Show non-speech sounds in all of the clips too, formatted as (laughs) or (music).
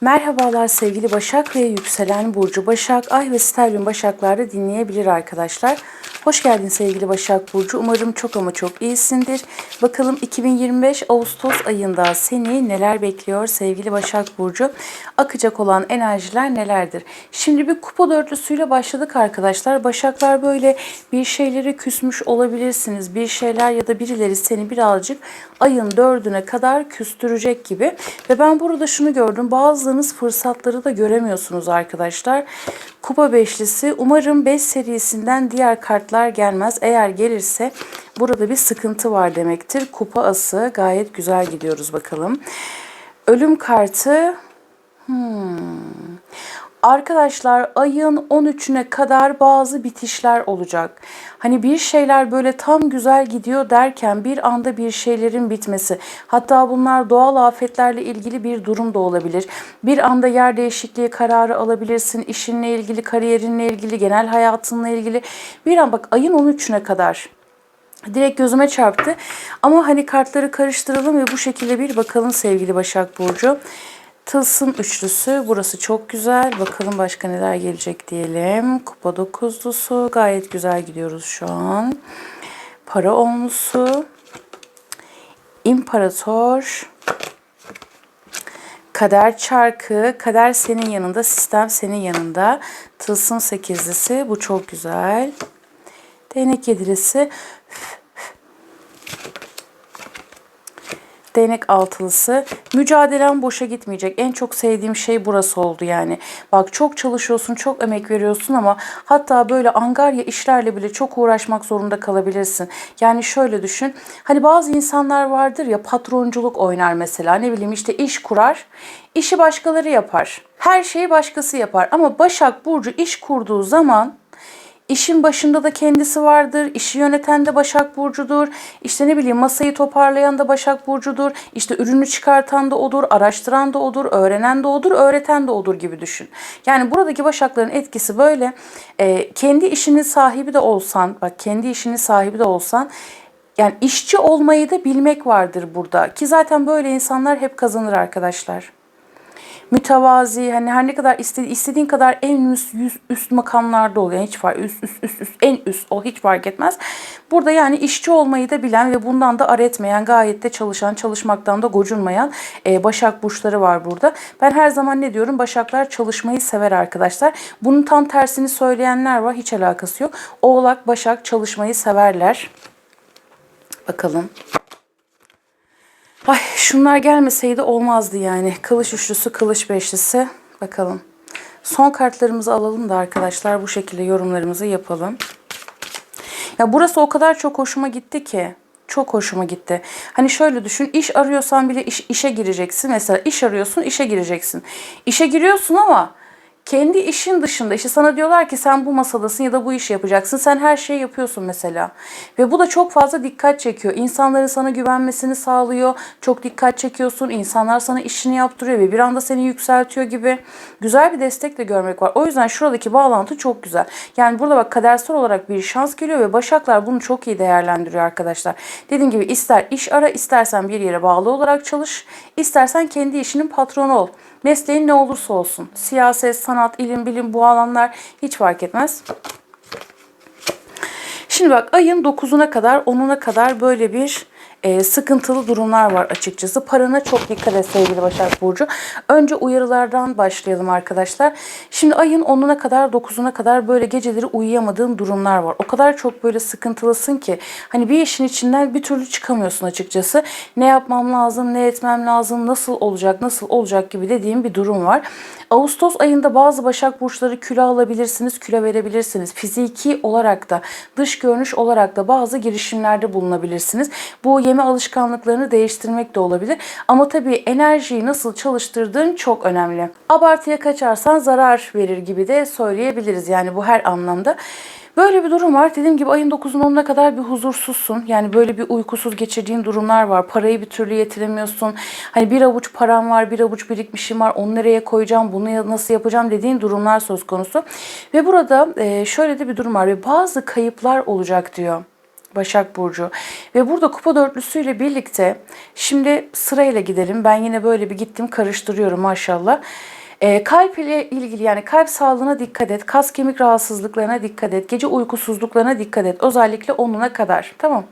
Merhabalar sevgili Başak ve yükselen Burcu Başak, Ay ve Sterlin Başaklar'da dinleyebilir arkadaşlar. Hoş geldin sevgili Başak Burcu. Umarım çok ama çok iyisindir. Bakalım 2025 Ağustos ayında seni neler bekliyor sevgili Başak Burcu? Akacak olan enerjiler nelerdir? Şimdi bir kupa dörtlüsüyle başladık arkadaşlar. Başaklar böyle bir şeyleri küsmüş olabilirsiniz. Bir şeyler ya da birileri seni birazcık ayın dördüne kadar küstürecek gibi. Ve ben burada şunu gördüm. Bazılarınız fırsatları da göremiyorsunuz arkadaşlar. Kupa beşlisi. Umarım 5 serisinden diğer kartlar gelmez. Eğer gelirse burada bir sıkıntı var demektir. Kupa ası gayet güzel gidiyoruz bakalım. Ölüm kartı Arkadaşlar ayın 13'üne kadar bazı bitişler olacak. Hani bir şeyler böyle tam güzel gidiyor derken bir anda bir şeylerin bitmesi. Hatta bunlar doğal afetlerle ilgili bir durum da olabilir. Bir anda yer değişikliği kararı alabilirsin. İşinle ilgili, kariyerinle ilgili, genel hayatınla ilgili. Bir an bak ayın 13'üne kadar direkt gözüme çarptı. Ama hani kartları karıştıralım ve bu şekilde bir bakalım sevgili Başak Burcu. Tılsım üçlüsü. Burası çok güzel. Bakalım başka neler gelecek diyelim. Kupa dokuzlusu. Gayet güzel gidiyoruz şu an. Para onlusu. İmparator. Kader çarkı. Kader senin yanında. Sistem senin yanında. Tılsım sekizlisi. Bu çok güzel. Değnek yedilisi. Değnek altılısı. Mücadelen boşa gitmeyecek. En çok sevdiğim şey burası oldu yani. Bak çok çalışıyorsun, çok emek veriyorsun ama hatta böyle angarya işlerle bile çok uğraşmak zorunda kalabilirsin. Yani şöyle düşün. Hani bazı insanlar vardır ya patronculuk oynar mesela. Ne bileyim işte iş kurar. işi başkaları yapar. Her şeyi başkası yapar. Ama Başak Burcu iş kurduğu zaman İşin başında da kendisi vardır. İşi yöneten de Başak Burcu'dur. İşte ne bileyim masayı toparlayan da Başak Burcu'dur. İşte ürünü çıkartan da odur, araştıran da odur, öğrenen de odur, öğreten de odur gibi düşün. Yani buradaki Başakların etkisi böyle. E, kendi işinin sahibi de olsan, bak kendi işinin sahibi de olsan yani işçi olmayı da bilmek vardır burada. Ki zaten böyle insanlar hep kazanır arkadaşlar mütevazi hani her ne kadar istedi, istediğin kadar en üst üst, makamlarda ol. Yani hiç fark üst, üst üst üst en üst o hiç fark etmez. Burada yani işçi olmayı da bilen ve bundan da ar etmeyen gayet de çalışan çalışmaktan da gocunmayan e, Başak burçları var burada. Ben her zaman ne diyorum? Başaklar çalışmayı sever arkadaşlar. Bunun tam tersini söyleyenler var. Hiç alakası yok. Oğlak, Başak çalışmayı severler. Bakalım. Ay şunlar gelmeseydi olmazdı yani. Kılıç üçlüsü, kılıç beşlisi. Bakalım. Son kartlarımızı alalım da arkadaşlar bu şekilde yorumlarımızı yapalım. Ya burası o kadar çok hoşuma gitti ki. Çok hoşuma gitti. Hani şöyle düşün iş arıyorsan bile iş, işe gireceksin. Mesela iş arıyorsun işe gireceksin. İşe giriyorsun ama kendi işin dışında işte sana diyorlar ki sen bu masadasın ya da bu işi yapacaksın. Sen her şeyi yapıyorsun mesela. Ve bu da çok fazla dikkat çekiyor. İnsanların sana güvenmesini sağlıyor. Çok dikkat çekiyorsun. İnsanlar sana işini yaptırıyor ve bir anda seni yükseltiyor gibi. Güzel bir destek de görmek var. O yüzden şuradaki bağlantı çok güzel. Yani burada bak kadersel olarak bir şans geliyor ve Başaklar bunu çok iyi değerlendiriyor arkadaşlar. Dediğim gibi ister iş ara istersen bir yere bağlı olarak çalış. istersen kendi işinin patronu ol. Mesleğin ne olursa olsun. Siyaset, sanat, ilim, bilim bu alanlar hiç fark etmez. Şimdi bak ayın 9'una kadar 10'una kadar böyle bir e, sıkıntılı durumlar var açıkçası. Parana çok dikkat et sevgili Başak Burcu. Önce uyarılardan başlayalım arkadaşlar. Şimdi ayın 10'una kadar 9'una kadar böyle geceleri uyuyamadığın durumlar var. O kadar çok böyle sıkıntılısın ki hani bir işin içinden bir türlü çıkamıyorsun açıkçası. Ne yapmam lazım, ne etmem lazım, nasıl olacak, nasıl olacak gibi dediğim bir durum var. Ağustos ayında bazı Başak Burçları kilo alabilirsiniz, kilo verebilirsiniz. Fiziki olarak da, dış görünüş olarak da bazı girişimlerde bulunabilirsiniz. Bu yeme alışkanlıklarını değiştirmek de olabilir. Ama tabii enerjiyi nasıl çalıştırdığın çok önemli. Abartıya kaçarsan zarar verir gibi de söyleyebiliriz. Yani bu her anlamda. Böyle bir durum var. Dediğim gibi ayın 9'un 10'una kadar bir huzursuzsun. Yani böyle bir uykusuz geçirdiğin durumlar var. Parayı bir türlü yetiremiyorsun. Hani bir avuç param var, bir avuç birikmişim var. Onu nereye koyacağım, bunu nasıl yapacağım dediğin durumlar söz konusu. Ve burada şöyle de bir durum var. Ve bazı kayıplar olacak diyor. Başak Burcu. Ve burada kupa dörtlüsüyle birlikte şimdi sırayla gidelim. Ben yine böyle bir gittim karıştırıyorum maşallah. Ee, kalp ile ilgili yani kalp sağlığına dikkat et. Kas kemik rahatsızlıklarına dikkat et. Gece uykusuzluklarına dikkat et. Özellikle onuna kadar. Tamam.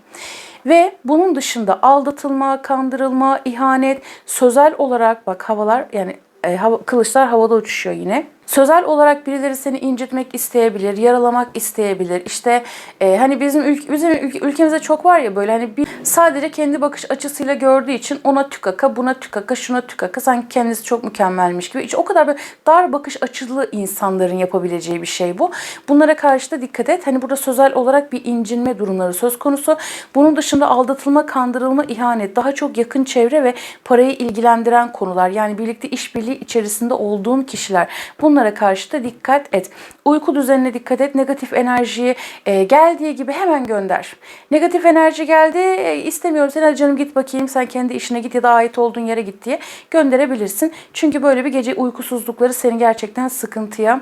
Ve bunun dışında aldatılma, kandırılma, ihanet, sözel olarak bak havalar yani e, hava, kılıçlar havada uçuşuyor yine. Sözel olarak birileri seni incitmek isteyebilir, yaralamak isteyebilir. İşte e, hani bizim ülk bizim ülk- ülkemizde çok var ya böyle hani bir sadece kendi bakış açısıyla gördüğü için ona tükaka, buna tükaka, şuna tükaka sanki kendisi çok mükemmelmiş gibi. Hiç o kadar böyle dar bakış açılı insanların yapabileceği bir şey bu. Bunlara karşı da dikkat et. Hani burada sözel olarak bir incinme durumları söz konusu. Bunun dışında aldatılma, kandırılma, ihanet, daha çok yakın çevre ve parayı ilgilendiren konular. Yani birlikte işbirliği içerisinde olduğun kişiler. Bunlara karşı da dikkat et. Uyku düzenine dikkat et. Negatif enerjiyi e, geldiği gibi hemen gönder. Negatif enerji geldi. e, istemiyorum seni hadi canım git bakayım. Sen kendi işine git ya da ait olduğun yere git diye gönderebilirsin. Çünkü böyle bir gece uykusuzlukları seni gerçekten sıkıntıya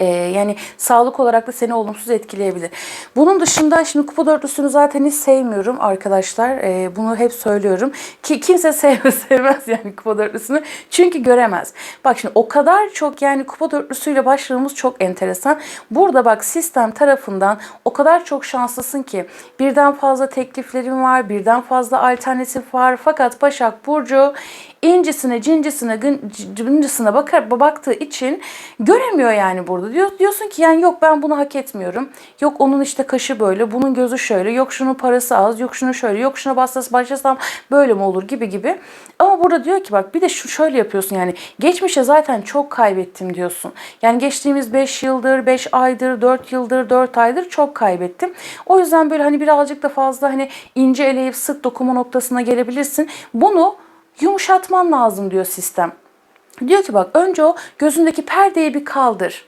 ee, yani sağlık olarak da seni olumsuz etkileyebilir. Bunun dışında şimdi kupa dörtlüsünü zaten hiç sevmiyorum arkadaşlar. Ee, bunu hep söylüyorum. Ki kimse (laughs) sevmez, sevmez yani kupa dörtlüsünü. Çünkü göremez. Bak şimdi o kadar çok yani kupa dörtlüsüyle başladığımız çok enteresan. Burada bak sistem tarafından o kadar çok şanslısın ki birden fazla tekliflerin var, birden fazla alternatif var. Fakat Başak Burcu incisine, cincisine, cıncısına bakar, baktığı için göremiyor yani burada. Diyor, diyorsun ki yani yok ben bunu hak etmiyorum. Yok onun işte kaşı böyle, bunun gözü şöyle, yok şunun parası az, yok şunu şöyle, yok şuna bastası başlasam böyle mi olur gibi gibi. Ama burada diyor ki bak bir de şu şöyle yapıyorsun yani geçmişe zaten çok kaybettim diyorsun. Yani geçtiğimiz 5 yıldır, 5 aydır, 4 yıldır, 4 aydır çok kaybettim. O yüzden böyle hani birazcık da fazla hani ince eleyip sık dokuma noktasına gelebilirsin. Bunu yumuşatman lazım diyor sistem. Diyor ki bak önce o gözündeki perdeyi bir kaldır.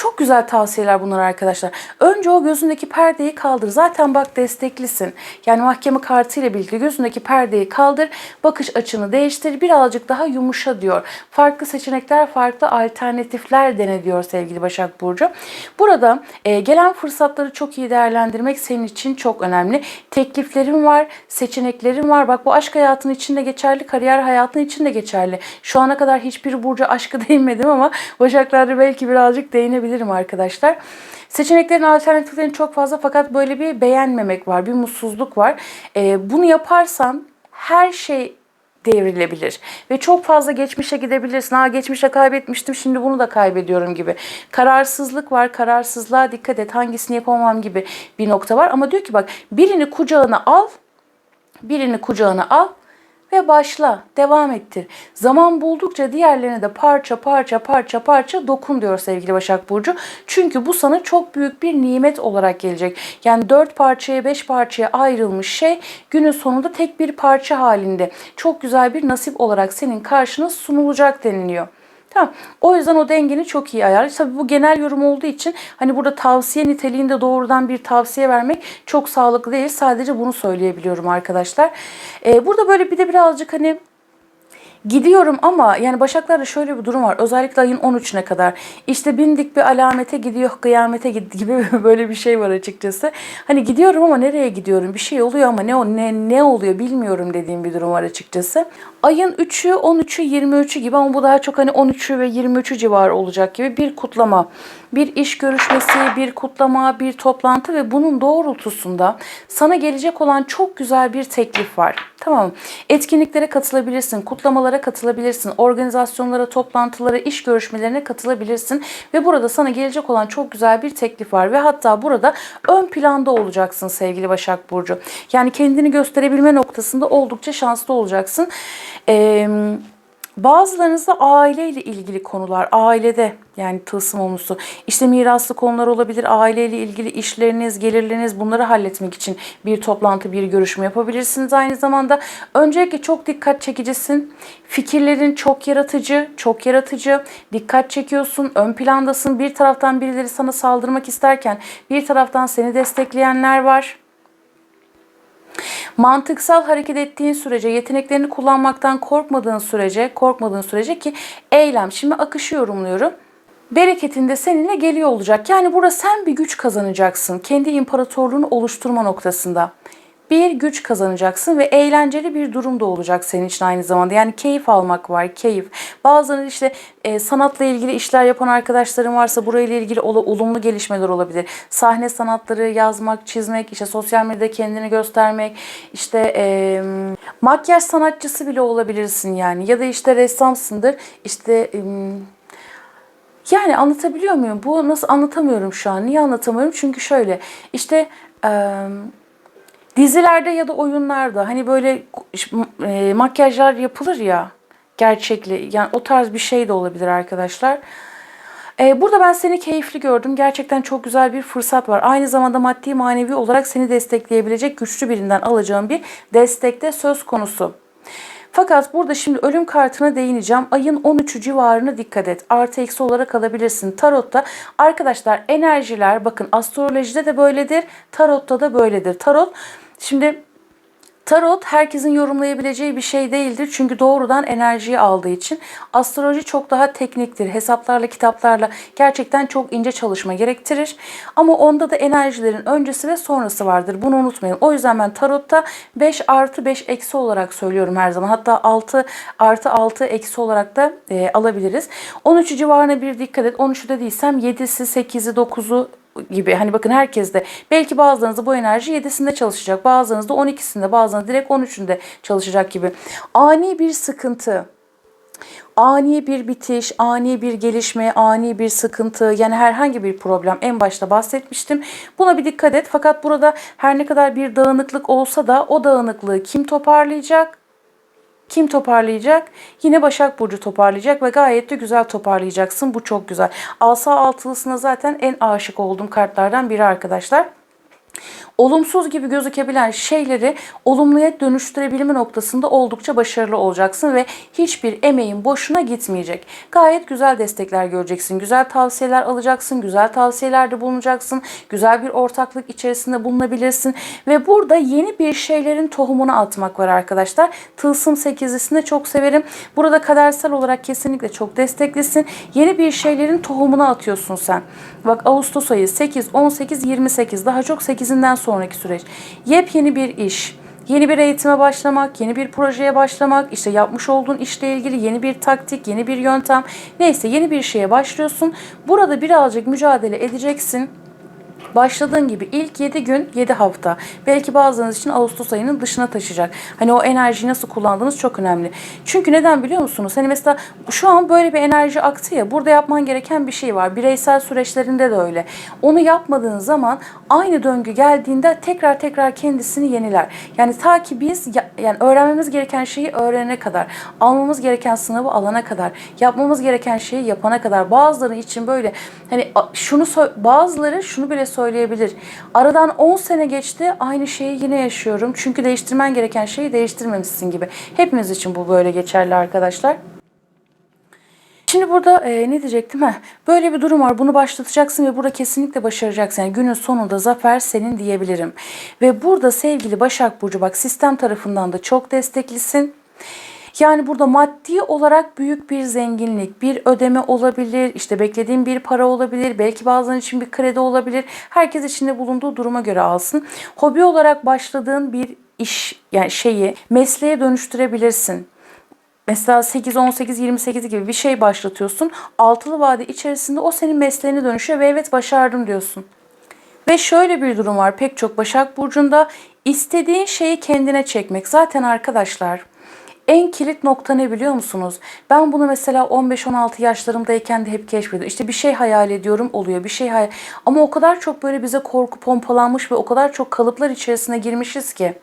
Çok güzel tavsiyeler bunlar arkadaşlar. Önce o gözündeki perdeyi kaldır. Zaten bak desteklisin. Yani mahkeme kartıyla birlikte gözündeki perdeyi kaldır. Bakış açını değiştir. Birazcık daha yumuşa diyor. Farklı seçenekler, farklı alternatifler dene diyor sevgili Başak Burcu. Burada e, gelen fırsatları çok iyi değerlendirmek senin için çok önemli. Tekliflerim var, seçeneklerim var. Bak bu aşk hayatının içinde geçerli, kariyer hayatının içinde geçerli. Şu ana kadar hiçbir burcu aşkı (laughs) değinmedim ama Başaklarda belki birazcık değinebilirim arkadaşlar. Seçeneklerin, alternatiflerin çok fazla fakat böyle bir beğenmemek var, bir mutsuzluk var. Ee, bunu yaparsan her şey devrilebilir. Ve çok fazla geçmişe gidebilirsin. Ha geçmişe kaybetmiştim şimdi bunu da kaybediyorum gibi. Kararsızlık var. Kararsızlığa dikkat et. Hangisini yapamam gibi bir nokta var. Ama diyor ki bak birini kucağına al. Birini kucağına al ve başla, devam ettir. Zaman buldukça diğerlerine de parça parça parça parça dokun diyor sevgili Başak Burcu. Çünkü bu sana çok büyük bir nimet olarak gelecek. Yani dört parçaya beş parçaya ayrılmış şey günün sonunda tek bir parça halinde. Çok güzel bir nasip olarak senin karşına sunulacak deniliyor. Tamam. O yüzden o dengeni çok iyi ayarlı. Tabii bu genel yorum olduğu için hani burada tavsiye niteliğinde doğrudan bir tavsiye vermek çok sağlıklı değil. Sadece bunu söyleyebiliyorum arkadaşlar. Ee, burada böyle bir de birazcık hani Gidiyorum ama yani Başaklar'da şöyle bir durum var. Özellikle ayın 13'üne kadar. İşte bindik bir alamete gidiyor kıyamete gid gibi (laughs) böyle bir şey var açıkçası. Hani gidiyorum ama nereye gidiyorum? Bir şey oluyor ama ne ne ne oluyor bilmiyorum dediğim bir durum var açıkçası. Ayın 3'ü, 13'ü, 23'ü gibi ama bu daha çok hani 13'ü ve 23'ü civarı olacak gibi bir kutlama. Bir iş görüşmesi, bir kutlama, bir toplantı ve bunun doğrultusunda sana gelecek olan çok güzel bir teklif var. Tamam mı? Etkinliklere katılabilirsin, kutlamalara katılabilirsin, organizasyonlara, toplantılara, iş görüşmelerine katılabilirsin ve burada sana gelecek olan çok güzel bir teklif var ve hatta burada ön planda olacaksın sevgili Başak Burcu. Yani kendini gösterebilme noktasında oldukça şanslı olacaksın. Eee Bazılarınızda aileyle ilgili konular, ailede yani tılsım olmuşsu, işte miraslı konular olabilir, aileyle ilgili işleriniz, gelirleriniz bunları halletmek için bir toplantı, bir görüşme yapabilirsiniz. Aynı zamanda öncelikle çok dikkat çekicisin, fikirlerin çok yaratıcı, çok yaratıcı, dikkat çekiyorsun, ön plandasın. Bir taraftan birileri sana saldırmak isterken bir taraftan seni destekleyenler var. Mantıksal hareket ettiğin sürece, yeteneklerini kullanmaktan korkmadığın sürece, korkmadığın sürece ki eylem. Şimdi akışı yorumluyorum. bereketinde seninle geliyor olacak. Yani burada sen bir güç kazanacaksın. Kendi imparatorluğunu oluşturma noktasında. Bir güç kazanacaksın ve eğlenceli bir durum da olacak senin için aynı zamanda. Yani keyif almak var, keyif. Bazıları işte e, sanatla ilgili işler yapan arkadaşların varsa burayla ilgili ola- olumlu gelişmeler olabilir. Sahne sanatları, yazmak, çizmek, işte sosyal medyada kendini göstermek, işte e, makyaj sanatçısı bile olabilirsin yani. Ya da işte ressamsındır, işte... e, yani anlatabiliyor muyum? Bu nasıl anlatamıyorum şu an? Niye anlatamıyorum? Çünkü şöyle işte e, dizilerde ya da oyunlarda hani böyle e, makyajlar yapılır ya gerçekli yani o tarz bir şey de olabilir arkadaşlar. E, burada ben seni keyifli gördüm. Gerçekten çok güzel bir fırsat var. Aynı zamanda maddi manevi olarak seni destekleyebilecek güçlü birinden alacağım bir destekte söz konusu. Fakat burada şimdi ölüm kartına değineceğim. Ayın 13'ü civarına dikkat et. Artı eksi olarak alabilirsin. Tarotta arkadaşlar enerjiler bakın astrolojide de böyledir. Tarotta da böyledir. Tarot şimdi Tarot herkesin yorumlayabileceği bir şey değildir. Çünkü doğrudan enerjiyi aldığı için. Astroloji çok daha tekniktir. Hesaplarla, kitaplarla gerçekten çok ince çalışma gerektirir. Ama onda da enerjilerin öncesi ve sonrası vardır. Bunu unutmayın. O yüzden ben tarotta 5 artı 5 eksi olarak söylüyorum her zaman. Hatta 6 artı 6 eksi olarak da e, alabiliriz. 13 civarına bir dikkat et. 13'ü de değilsem 7'si, 8'i, 9'u gibi hani bakın herkes de belki bazılarınızda bu enerji 7'sinde çalışacak bazılarınızda 12'sinde bazılarınızda direkt 13'ünde çalışacak gibi ani bir sıkıntı ani bir bitiş, ani bir gelişme, ani bir sıkıntı yani herhangi bir problem en başta bahsetmiştim. Buna bir dikkat et. Fakat burada her ne kadar bir dağınıklık olsa da o dağınıklığı kim toparlayacak? Kim toparlayacak? Yine Başak Burcu toparlayacak ve gayet de güzel toparlayacaksın. Bu çok güzel. Asa altılısına zaten en aşık olduğum kartlardan biri arkadaşlar olumsuz gibi gözükebilen şeyleri olumluya dönüştürebilme noktasında oldukça başarılı olacaksın ve hiçbir emeğin boşuna gitmeyecek. Gayet güzel destekler göreceksin. Güzel tavsiyeler alacaksın. Güzel tavsiyelerde bulunacaksın. Güzel bir ortaklık içerisinde bulunabilirsin. Ve burada yeni bir şeylerin tohumunu atmak var arkadaşlar. Tılsım 8'lisini çok severim. Burada kadersel olarak kesinlikle çok desteklisin. Yeni bir şeylerin tohumunu atıyorsun sen. Bak Ağustos ayı 8, 18, 28 daha çok 8'inden sonraki süreç. Yepyeni bir iş, yeni bir eğitime başlamak, yeni bir projeye başlamak, işte yapmış olduğun işle ilgili yeni bir taktik, yeni bir yöntem, neyse yeni bir şeye başlıyorsun. Burada birazcık mücadele edeceksin. Başladığın gibi ilk 7 gün 7 hafta. Belki bazılarınız için Ağustos ayının dışına taşıyacak. Hani o enerjiyi nasıl kullandığınız çok önemli. Çünkü neden biliyor musunuz? Hani mesela şu an böyle bir enerji aktı ya. Burada yapman gereken bir şey var. Bireysel süreçlerinde de öyle. Onu yapmadığın zaman aynı döngü geldiğinde tekrar tekrar kendisini yeniler. Yani ta ki biz yani öğrenmemiz gereken şeyi öğrenene kadar, almamız gereken sınavı alana kadar, yapmamız gereken şeyi yapana kadar bazıları için böyle hani şunu bazıları şunu bile söyleyebilir. Aradan 10 sene geçti aynı şeyi yine yaşıyorum. Çünkü değiştirmen gereken şeyi değiştirmemişsin gibi. Hepimiz için bu böyle geçerli arkadaşlar. Şimdi burada e, ne diyecektim? Heh, böyle bir durum var. Bunu başlatacaksın ve burada kesinlikle başaracaksın. Yani günün sonunda zafer senin diyebilirim. Ve burada sevgili Başak Burcu bak sistem tarafından da çok desteklisin. Yani burada maddi olarak büyük bir zenginlik, bir ödeme olabilir, işte beklediğin bir para olabilir, belki bazen için bir kredi olabilir. Herkes içinde bulunduğu duruma göre alsın. Hobi olarak başladığın bir iş yani şeyi mesleğe dönüştürebilirsin. Mesela 8, 18, 28 gibi bir şey başlatıyorsun. Altılı vade içerisinde o senin mesleğine dönüşüyor ve evet başardım diyorsun. Ve şöyle bir durum var pek çok Başak Burcu'nda istediğin şeyi kendine çekmek. Zaten arkadaşlar en kilit nokta ne biliyor musunuz? Ben bunu mesela 15-16 yaşlarımdayken de hep keşfediyorum. İşte bir şey hayal ediyorum oluyor. Bir şey hayal... Ama o kadar çok böyle bize korku pompalanmış ve o kadar çok kalıplar içerisine girmişiz ki.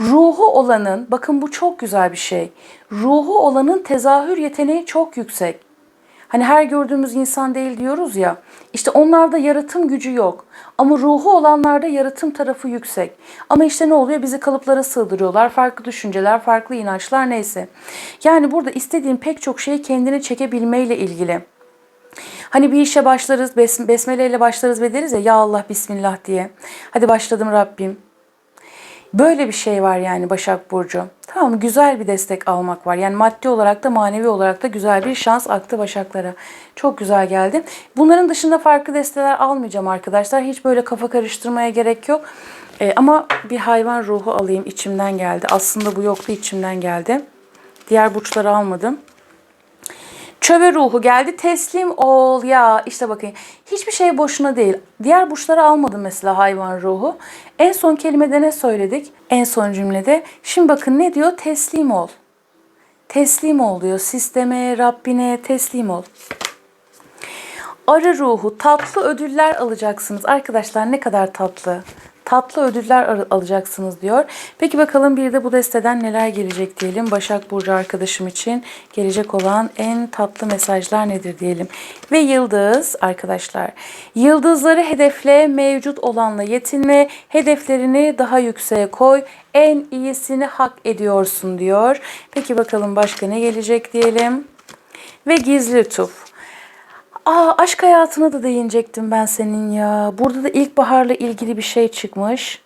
Ruhu olanın, bakın bu çok güzel bir şey. Ruhu olanın tezahür yeteneği çok yüksek. Hani her gördüğümüz insan değil diyoruz ya. İşte onlarda yaratım gücü yok. Ama ruhu olanlarda yaratım tarafı yüksek. Ama işte ne oluyor? Bizi kalıplara sığdırıyorlar. Farklı düşünceler, farklı inançlar neyse. Yani burada istediğin pek çok şeyi kendine çekebilmeyle ilgili. Hani bir işe başlarız, bes besmele ile başlarız ve deriz ya ya Allah Bismillah diye. Hadi başladım Rabbim. Böyle bir şey var yani Başak Burcu. Tamam? Güzel bir destek almak var. Yani maddi olarak da manevi olarak da güzel bir şans aktı Başaklara. Çok güzel geldi. Bunların dışında farklı desteler almayacağım arkadaşlar. Hiç böyle kafa karıştırmaya gerek yok. Ee, ama bir hayvan ruhu alayım. içimden geldi. Aslında bu yoktu içimden geldi. Diğer burçları almadım. Çöve ruhu geldi. Teslim ol ya. işte bakın hiçbir şey boşuna değil. Diğer burçları almadım mesela hayvan ruhu. En son kelimede ne söyledik? En son cümlede. Şimdi bakın ne diyor? Teslim ol. Teslim ol diyor. Sisteme, Rabbine teslim ol. Arı ruhu tatlı ödüller alacaksınız. Arkadaşlar ne kadar tatlı. Tatlı ödüller al- alacaksınız diyor. Peki bakalım bir de bu desteden neler gelecek diyelim. Başak Burcu arkadaşım için gelecek olan en tatlı mesajlar nedir diyelim. Ve yıldız arkadaşlar. Yıldızları hedefle, mevcut olanla yetinme, hedeflerini daha yükseğe koy. En iyisini hak ediyorsun diyor. Peki bakalım başka ne gelecek diyelim. Ve gizli lütuf. Aa aşk hayatına da değinecektim ben senin ya. Burada da ilkbaharla ilgili bir şey çıkmış.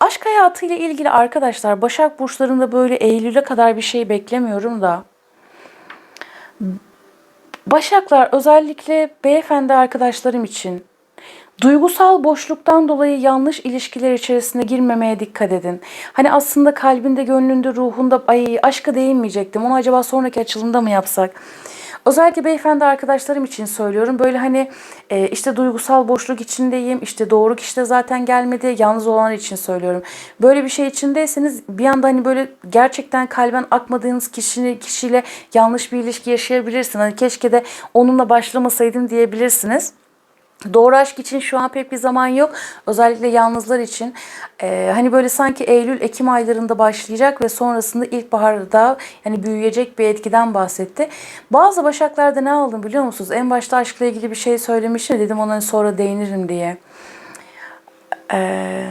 Aşk hayatıyla ilgili arkadaşlar Başak burçlarında böyle Eylül'e kadar bir şey beklemiyorum da. Başaklar özellikle beyefendi arkadaşlarım için duygusal boşluktan dolayı yanlış ilişkiler içerisine girmemeye dikkat edin. Hani aslında kalbinde, gönlünde, ruhunda ay aşka değinmeyecektim. Onu acaba sonraki açılımda mı yapsak? Özellikle beyefendi arkadaşlarım için söylüyorum. Böyle hani e, işte duygusal boşluk içindeyim. işte doğru kişi de zaten gelmedi. Yalnız olanlar için söylüyorum. Böyle bir şey içindeyseniz bir anda hani böyle gerçekten kalben akmadığınız kişini, kişiyle yanlış bir ilişki yaşayabilirsiniz. Hani keşke de onunla başlamasaydım diyebilirsiniz. Doğru aşk için şu an pek bir zaman yok. Özellikle yalnızlar için. Ee, hani böyle sanki Eylül, Ekim aylarında başlayacak ve sonrasında ilkbaharda yani büyüyecek bir etkiden bahsetti. Bazı başaklarda ne aldım biliyor musunuz? En başta aşkla ilgili bir şey söylemiştim. Dedim ona sonra değinirim diye. Eee...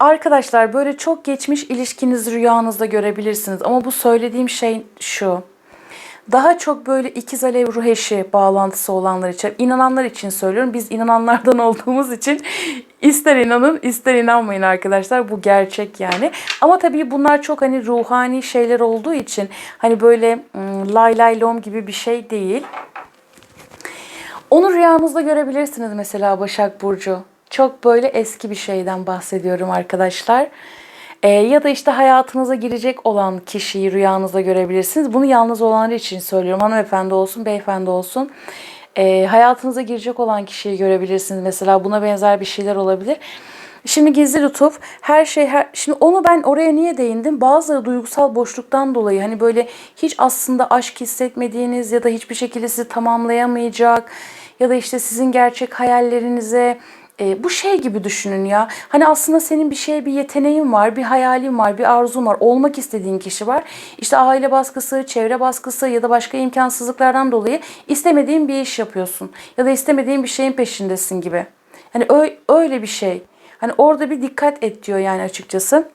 Arkadaşlar böyle çok geçmiş ilişkinizi rüyanızda görebilirsiniz. Ama bu söylediğim şey şu. Daha çok böyle ikiz alev ruh eşi bağlantısı olanlar için, inananlar için söylüyorum. Biz inananlardan (laughs) olduğumuz için ister inanın ister inanmayın arkadaşlar. Bu gerçek yani. Ama tabii bunlar çok hani ruhani şeyler olduğu için hani böyle ım, lay lay lom gibi bir şey değil. Onu rüyanızda görebilirsiniz mesela Başak Burcu. Çok böyle eski bir şeyden bahsediyorum arkadaşlar. Ee, ya da işte hayatınıza girecek olan kişiyi rüyanızda görebilirsiniz. Bunu yalnız olanlar için söylüyorum. Hanımefendi olsun, beyefendi olsun. Ee, hayatınıza girecek olan kişiyi görebilirsiniz. Mesela buna benzer bir şeyler olabilir. Şimdi gizli lütuf her şey her şimdi onu ben oraya niye değindim? Bazıları duygusal boşluktan dolayı hani böyle hiç aslında aşk hissetmediğiniz ya da hiçbir şekilde sizi tamamlayamayacak ya da işte sizin gerçek hayallerinize e, bu şey gibi düşünün ya. Hani aslında senin bir şeye bir yeteneğin var, bir hayalin var, bir arzun var. Olmak istediğin kişi var. İşte aile baskısı, çevre baskısı ya da başka imkansızlıklardan dolayı istemediğin bir iş yapıyorsun. Ya da istemediğin bir şeyin peşindesin gibi. Hani öyle bir şey. Hani orada bir dikkat et diyor yani açıkçası.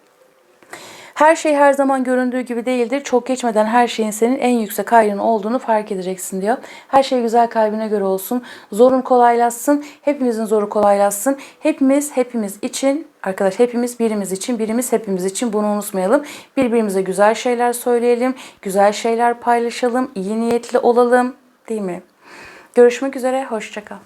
Her şey her zaman göründüğü gibi değildir. Çok geçmeden her şeyin senin en yüksek hayrın olduğunu fark edeceksin diyor. Her şey güzel kalbine göre olsun. Zorun kolaylaşsın. Hepimizin zoru kolaylaşsın. Hepimiz hepimiz için Arkadaş hepimiz birimiz için, birimiz hepimiz için bunu unutmayalım. Birbirimize güzel şeyler söyleyelim, güzel şeyler paylaşalım, iyi niyetli olalım değil mi? Görüşmek üzere, hoşçakal.